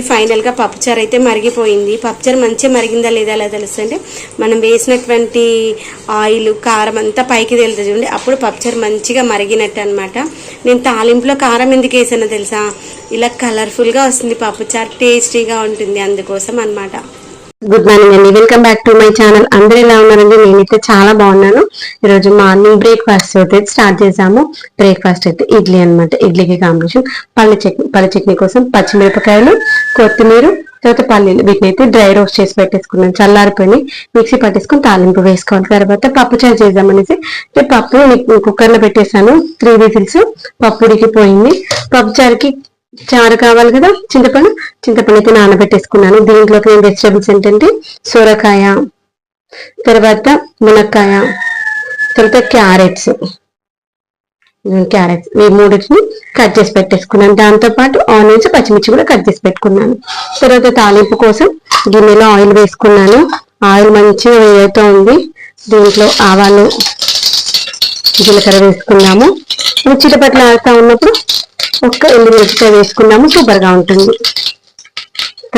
ఫైనల్గా పప్పుచారు అయితే మరిగిపోయింది. పప్పుచారు మంచిగా మరిగిందా లేదా అలా తెలుస్తుంటే మనం వేసినటువంటి ఆయిల్ కారం అంతా పైకి తెలుతుంది చూడండి. అప్పుడు పప్పుచారు మంచిగా మరిగినట్టు అనమాట నేను తాలింపులో కారం ఎందుకు వేసానో తెలుసా? ఇలా కలర్ఫుల్గా వస్తుంది పప్పుచారు. టేస్టీగా ఉంటుంది అందుకోసం అనమాట గుడ్ మార్నింగ్ అండి welcome back to my channel అందరూ ఎలా ఉన్నారండి? నేనైతే చాలా బాగున్నాను. ఈరోజు మార్నింగ్ బ్రేక్ఫాస్ట్ అయితే స్టార్ట్ చేసాము. బ్రేక్ఫాస్ట్ అయితే ఇడ్లీ అనమాట ఇడ్లీకి కాంబినేషన్ పల్లి చట్నీ పల్లి చట్నీ కోసం పచ్చిమిరపకాయలు కొత్తిమీర తర్వాత పల్లీలు. వీటిని అయితే డ్రై రోస్ట్ చేసి పెట్టేసుకున్నాను. చల్లారిపోయి మిక్సీ పట్టేసుకుని తాలింపు వేసుకోవాలి. తర్వాత పప్పు చారు చేద్దామనేసి పప్పు కుక్కర్లో పెట్టేసాను త్రీ విజిల్స్ పప్పు ఉడికిపోయింది. పప్పు చారుకి చారు కావాలి కదా? చింతపండు? చింతపండు అయితే నానబెట్టేసుకున్నాను. దీంట్లోకి నేను వెజిటబుల్స్ ఏంటంటే సొరకాయ తర్వాత మునక్కాయ తర్వాత క్యారెట్స్. క్యారెట్స్. ఈ మూడింటిని కట్ చేసి పెట్టేసుకున్నాను. దాంతో పాటు ఆనియన్స్ పచ్చిమిర్చి కూడా కట్ చేసి పెట్టుకున్నాను. తర్వాత తాలింపు కోసం గిన్నెలో ఆయిల్ వేసుకున్నాను. ఆయిల్ మంచిగా వేయతో ఉంది దీంట్లో ఆవాలు జీలకర్ర వేసుకున్నాము. చిటపట్లు ఆడుతూ ఉన్నప్పుడు ఒక్క ఎండుమిరపకాయ వేసుకున్నాము. సూపర్గా ఉంటుంది.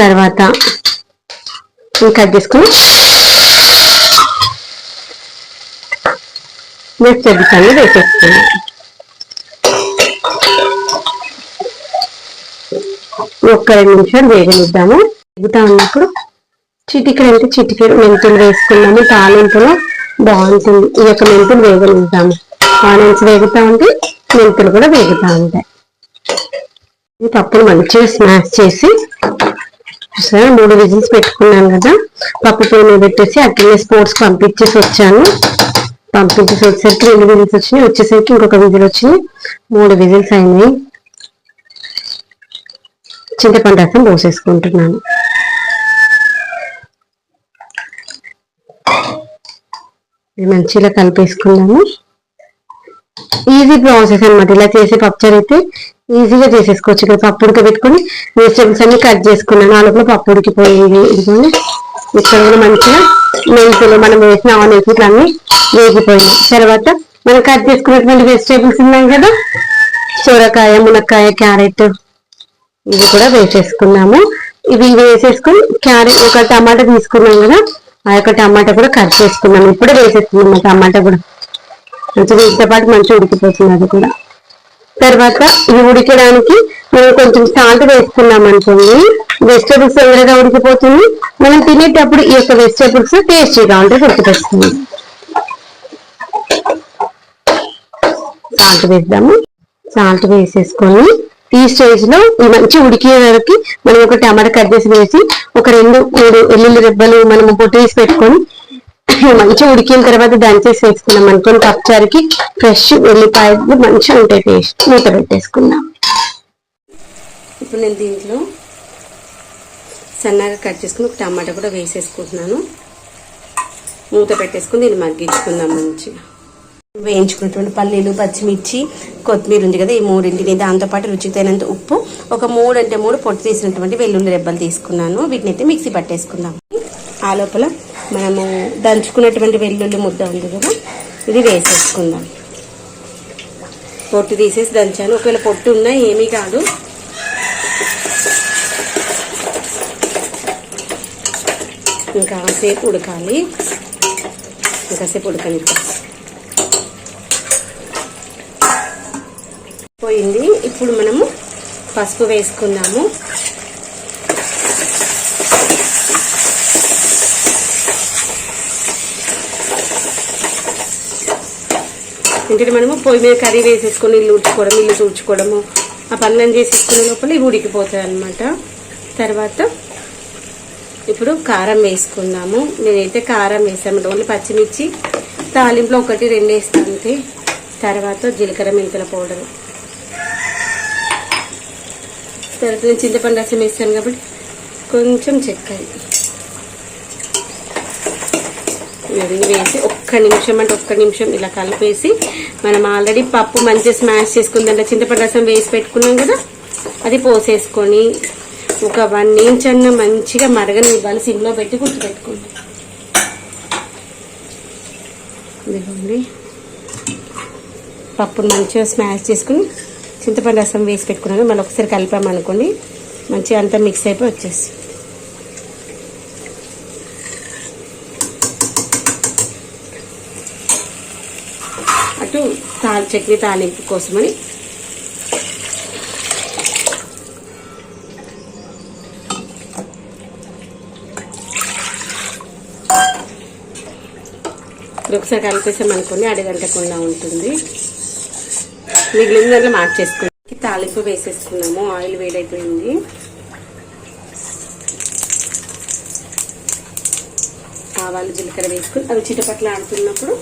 తర్వాత కట్ చేసుకుని నెక్స్ట్ అన్ని వేసేసుకున్నాం. ఒక్క రెండు నిమిషాలు వేగనిద్దాము. వేగుతా ఉన్నప్పుడు చిటికెడు అంటే చిటికెడు మెంతులు వేసుకున్నాము. తాలింపులో బాగుంటుంది. ఈ యొక్క మెంతులు వేగనిద్దాము. ఆనియన్స్ వేగుతా ఉంటే మెంతులు కూడా వేగుతా ఉంటాయి. ఈ పప్పును మంచిగా స్మాష్ చేసి సరే మూడు విజిల్స్ పెట్టుకున్నాను కదా పప్పు పొయ్యి పెట్టేసి అట్లనే స్పోర్ట్స్ పంపించేసి వచ్చాను. పంపించేసి వచ్చేసరికి రెండు విజిల్స్ వచ్చినాయి వచ్చేసరికి ఇంకొక విజిల్ వచ్చినాయి మూడు విజిల్స్ అయినాయి. చింతపండు రసం పోసేసుకుంటున్నాను. మంచిగా కలిపేసుకున్నాము ఈజీ ప్రాసెస్ అన్నమాట. ఇలా చేసే పప్పుచారు అయితే ఈజీగా చేసేసుకోవచ్చు ఇక్కడ పప్పు ఉడకబెట్టుకొని వెజిటేబుల్స్ అన్ని కట్ చేసుకున్నాను. ఆ లోపల పప్పు ఉడికిపోయింది. ఇదిగోండి. ఇక్కడ కూడా మంచిగా మెంతులు మనం వేసిన ఆనియన్స్ ఇట్లా అన్ని వేగిపోయింది తర్వాత మనం కట్ చేసుకున్నటువంటి వెజిటేబుల్స్ ఉన్నాయి కదా. సొరకాయ మునక్కాయ క్యారెట్ ఇవి కూడా వేసేసుకున్నాము. ఇవి వేసేసుకుని క్యారెట్ ఒక టమాటా తీసుకున్నాం కదా. ఆ యొక్క టమాటా కూడా కట్ చేసుకున్నాము. ఇప్పుడే వేసేసుకున్నాము టమాటా కూడా. మంచిగా వీటితో పాటు మంచిగా ఉడికిపోతుంది అది కూడా. తర్వాత ఇది ఉడికడానికి మనం కొంచెం సాల్ట్ వేసుకున్నాం అనుకోండి వెజిటేబుల్స్ తొందరగా ఉడికిపోతుంది. మనం తినేటప్పుడు ఈ యొక్క వెజిటేబుల్స్ టేస్టీగా ఉంటే ఉడికిపోతుంది సాల్ట్ వేద్దాము. సాల్ట్ వేసేసుకొని ఈ స్టేజ్లో ఈ మంచి ఉడికే వరకు మనం ఒక టమాటా కట్ చేసి వేసి ఒక రెండు మూడు వెల్లుల్లి రెబ్బలు మనం పొట్టేసి పెట్టుకొని మంచిగా ఉడికిన తర్వాత దంచేసి వేసుకున్నాం అనుకోని పప్పుచారుకి ఫ్రెష్ వెల్లిపాయలు మంచిగా ఉంటాయి టేస్ట్ మూత పెట్టేసుకుందాం. ఇప్పుడు నేను దీంట్లో సన్నగా కట్ చేసుకుని ఒక టమాటా కూడా వేసేసుకుంటున్నాను. మూత పెట్టేసుకుని దీన్ని మగ్గించుకుందాం మంచిగా. వేయించుకున్నటువంటి పల్లీలు పచ్చిమిర్చి కొత్తిమీర ఉంది కదా ఈ మూడింటిని. దాంతోపాటు రుచికి తగినంత ఉప్పు ఒక మూడు అంటే మూడు పొట్టు తీసినటువంటి వెల్లుల్లి రెబ్బలు తీసుకున్నాను. వీటిని అయితే మిక్సీ పట్టేసుకుందాం. ఆ లోపల మనము దంచుకున్నటువంటి వెల్లుల్లి ముద్ద ఉంది కదా ఇది వేసేసుకుందాం. పొట్టు తీసేసి దంచాను. ఒకవేళ పొట్టు ఉన్నా ఏమీ కాదు. ఇంకా సేపు ఉడకాలి. ఇంకా సేపు ఉడకనిద్దాం పోయింది. ఇప్పుడు మనము పసుపు వేసుకుందాము ఎందుకంటే మనము పొయ్యి మీద కర్రీ వేసేసుకొని ఇల్లు ఉడ్చుకోవడం ఇల్లు తుడుచుకోవడము ఆ పనులను చేసేసుకునే లోపల ఇవి ఉడికిపోతాయి అనమాట తర్వాత ఇప్పుడు కారం వేసుకుందాము. నేనైతే కారం వేసాను. ఓన్లీ పచ్చిమిర్చి తాలింపులో ఒకటి రెండు వేస్తాను అంతే. తర్వాత జీలకర్ర మెంతుల పౌడర్. తర్వాత నేను చింతపండు రసం వేస్తాను కాబట్టి కొంచెం చక్కెర ఇది వేసి ఒక్క నిమిషం అంటే ఒక్క నిమిషం ఇలా కలిపేసి మనం ఆల్రెడీ పప్పు మంచిగా స్మాష్ చేసుకుని చింతపండు రసం వేసి పెట్టుకున్నాం కదా అది పోసేసుకొని ఒక వన్ ఇంచ్ అన్న మంచిగా మరగనివ్వాలి సిమ్లో పెట్టి గుర్తుపెట్టుకోండి. ఇదిగోండి. పప్పును మంచిగా స్మాష్ చేసుకుని చింతపండు రసం వేసి పెట్టుకున్నాను మళ్ళీ ఒకసారి కలిపామనుకోండి మంచిగా అంతా మిక్స్ అయిపోయి వచ్చేసి అటు తా చట్నీ తాలింపు కోసమని ఒకసారి కలిపేసాం అనుకుని అడగంటకుండా ఉంటుంది. మిగిలిన దాంట్లో మార్చేసుకుని తాలింపు వేసేసుకున్నాము. ఆయిల్ వేడైపోయింది. ఆవాలు జీలకర్ర వేసుకుని అవి చిటపట్ల ఆడుతున్నప్పుడు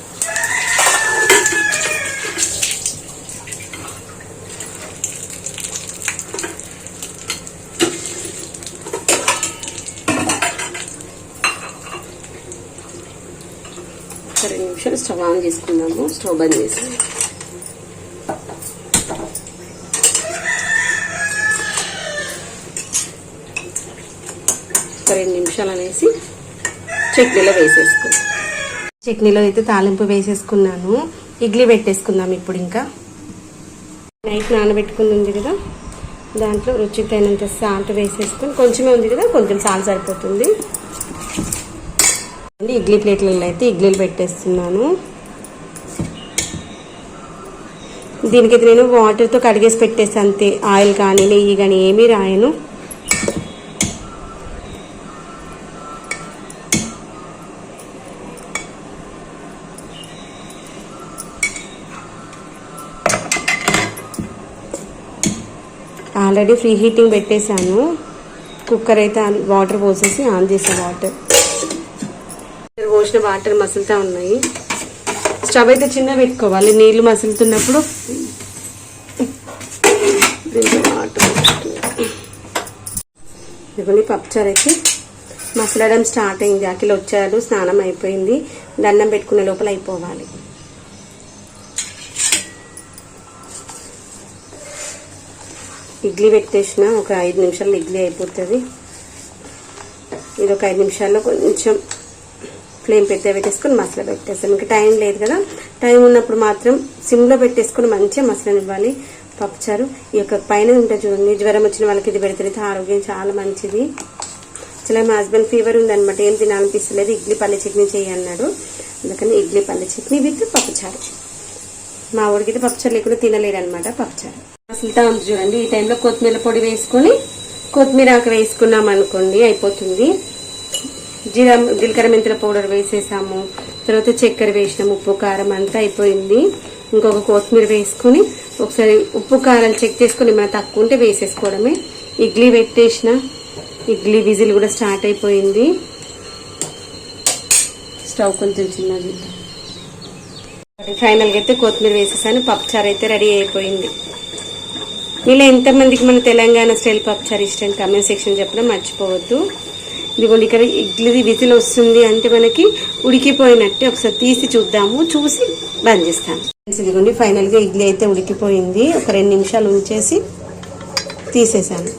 ఒక రెండు నిమిషాలు స్టవ్ ఆన్ చేసుకుందాము స్టవ్ బంద్ చేసి. ఒక రెండు నిమిషాలు అనేసి చట్నీలో వేసేసుకుందాం చట్నీలో అయితే తాలింపు వేసేసుకున్నాను. ఇడ్లీ పెట్టేసుకుందాం ఇప్పుడు ఇంకా. నైట్ నానబెట్టుకుని ఉంది కదా. దాంట్లో రుచికి తగినంత సాల్ట్ వేసేసుకొని కొంచెమే ఉంది కదా కొంచెం సాల్ట్ సరిపోతుంది. అండి ఇడ్లీ ప్లేట్లలో అయితే ఇడ్లీలు పెట్టేస్తున్నాను. దీనికైతే నేను వాటర్తో కడిగేసి పెట్టేసి అంతే. ఆయిల్ కానీ నెయ్యి కానీ ఏమీ రాయను. ఆల్రెడీ ఫ్రీ హీటింగ్ పెట్టేశాను. కుక్కర్ అయితే వాటర్ పోసేసి ఆన్ చేసాను వాటర్. పోసిన వాటర్ మసులుతా ఉన్నాయి. స్టవ్ అయితే చిన్న పెట్టుకోవాలి. నీళ్ళు మసులుతున్నప్పుడు ఇవన్నీ ఇదిగోండి పప్పుచారు అయితే మసలడం స్టార్ట్ అయింది. అఖిల వచ్చాడు స్నానం అయిపోయింది. దండం పెట్టుకునే లోపల అయిపోవాలి. ఇడ్లీ పెట్టేసిన ఒక ఐదు నిమిషాల్లో ఇడ్లీ అయిపోతుంది. ఇది ఒక ఐదు నిమిషాల్లో కొంచెం ఫ్లేమ్ పెద్ద పెట్టేసుకొని మసాలా పెట్టేస్తాం. ఇంకా టైం లేదు కదా. టైం ఉన్నప్పుడు మాత్రం సిమ్లో పెట్టేసుకొని మంచిగా మసాలా ఇవ్వాలి పప్పుచారు. ఈ యొక్క పైన ఉంటుంది చూడండి. జ్వరం వచ్చిన వాళ్ళకి ఇది పెడితే ఆరోగ్యం చాలా మంచిది. అసలు మా హస్బెండ్ ఫీవర్ ఉందనమాట ఏం తినాలనిపిస్తలేదు. ఇడ్లీ పల్లె చట్నీ చేయి అన్నాడు. అందుకని ఇడ్లీ పల్లె చట్నీ విత్ పప్పుచారు. మా ఊడికి అయితే పప్పుచారు లేకుండా తినలేడు అనమాట పప్పుచారు. మసులుతా ఉంది చూడండి. ఈ టైంలో కొత్తిమీర పొడి వేసుకొని కొత్తిమీర ఆకు వేసుకున్నాం అనుకోండి అయిపోతుంది. జీరా జీలకర్ర మెంతుల పౌడర్ వేసేసాము. తర్వాత చక్కెర వేసినాము ఉప్పు కారం అంతా అయిపోయింది. ఇంకొక కొత్తిమీర వేసుకొని ఒకసారి ఉప్పు కారం చెక్ చేసుకుని ఏమైనా తక్కువ ఉంటే వేసేసుకోవడమే. ఇడ్లీ పెట్టేసిన ఇడ్లీ విజిల్ కూడా స్టార్ట్ అయిపోయింది. స్టవ్ కొంచెం చిన్నది. ఫైనల్గా అయితే కొత్తిమీర వేసేసాను పప్పుచారు అయితే రెడీ అయిపోయింది. మీలో ఎంతమందికి మన తెలంగాణ స్టైల్ పప్పుచారు ఇష్టం? కమెంట్ సెక్షన్ చెప్పడం మర్చిపోవద్దు. ఇదిగోండి ఇక్కడ ఇడ్లీది విజిల్ వస్తుంది అంటే మనకి ఉడికిపోయినట్టే ఒకసారి తీసి చూద్దాము చూసి బంద్ చేస్తాను. ఇదిగోండి ఫైనల్గా ఇడ్లీ అయితే ఉడికిపోయింది. ఒక రెండు నిమిషాలు ఉంచేసి తీసేసాను.